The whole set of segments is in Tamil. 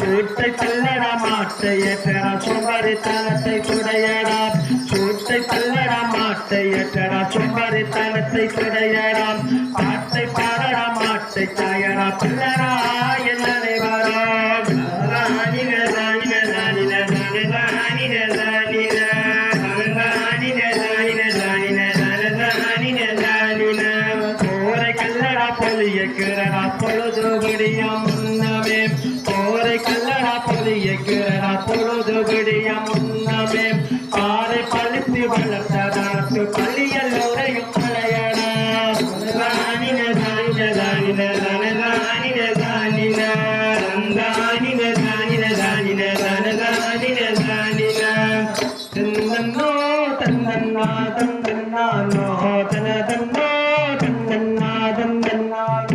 சூட்டை கல்லடா மாட்டைய பெறா சுமரி தனத்தை குடையடா சூட்டை கல்லடா மாட்டைய பெறா சுமரி தனத்தை குடையடா பாட்டை பாடடா மாட்டை தாயடா பிள்ளடா പൊഴുതുകിടിയ മുന്നമേ പാറി പളിപ്പി വളർത്ത നടത്തു പള്ളിയല്ലോരെയും കളയണ റാനിന റാനിന റാനിന റണ റാനിന റാനിന റന്താനിന റാനിന റാനിന റണ റാനിന റാനിന തന്നോ തന്നന്നാ തന്നോ തന്നോ തന്നോ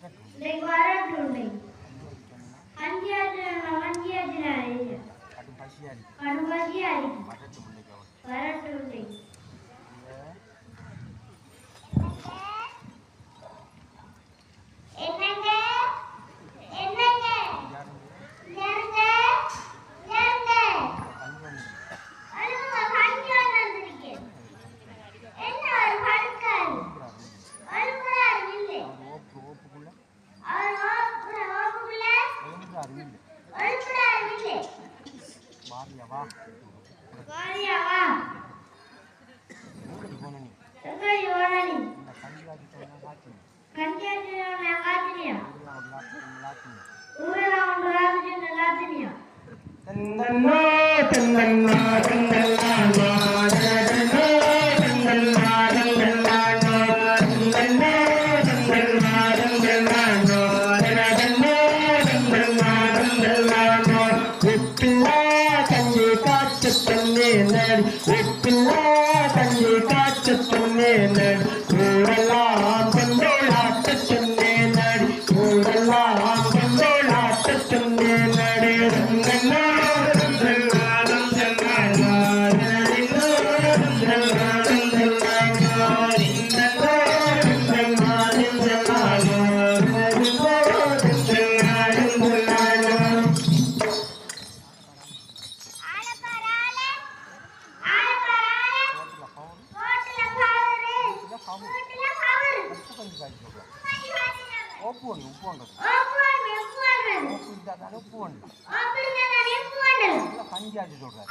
வரட்டும் வரட்டும் தென்னண்ணா தென்னண்ணா தென்னண்ணா. உப்பு ஒன்று உப்பு ஒன்று உப்பு இருந்தால் உப்பு ஒன்று பஞ்சாஜி சொல்கிறார்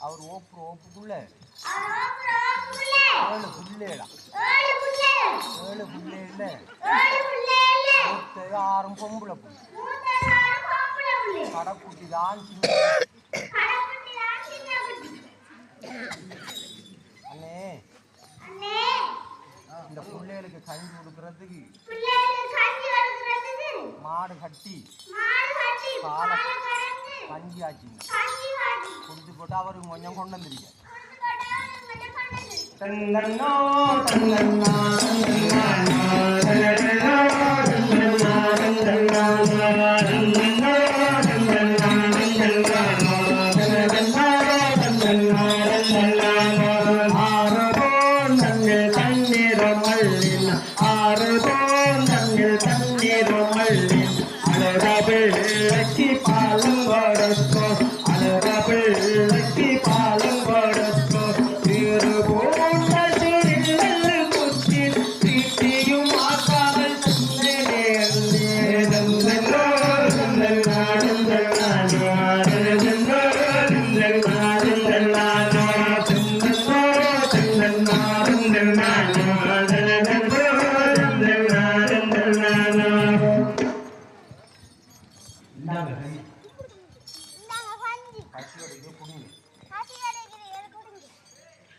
அவர் ஓப்பு ஓப்புக்குள்ள. ஏழு புள்ளேடா. ஏழு புள்ளேல மூத்தது ஆறும் பொம்பளை புள்ளி. கடைக்குட்டி தான் கஞ்சி கொடுக்கறதுக்கு மாடு கட்டி காலை கஞ்சி ஆச்சுங்க குடிச்சு போட்டு அவரு கொஞ்சம் கொண்டு வந்துருக்க தன்னோ தன்னா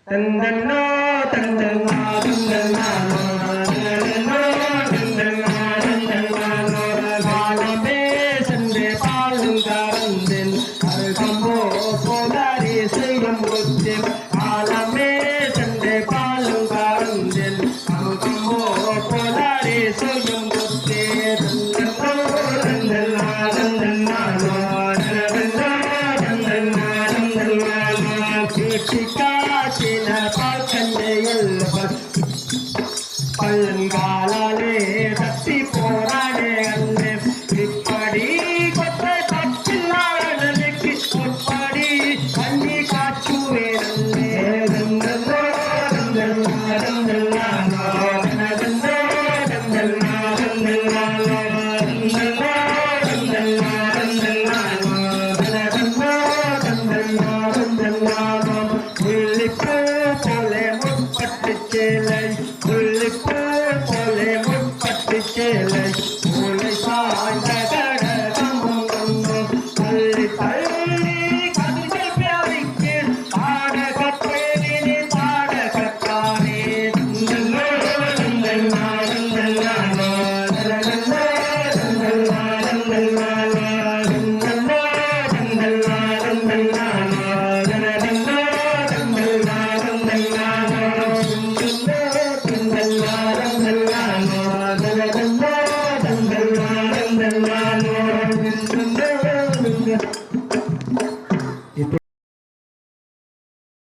தந்தன்னா தந்தன்னா தந்தன்னா பார்க்கல்லையல்லவர் பல்காலாலே தப்பி போராடே அன்று. இப்படி கொத்த தப்பில்லாதனுக்கு உட்படி கண்ணி காற்றுவேன் நடந்தல் நடந்தல் Gracias.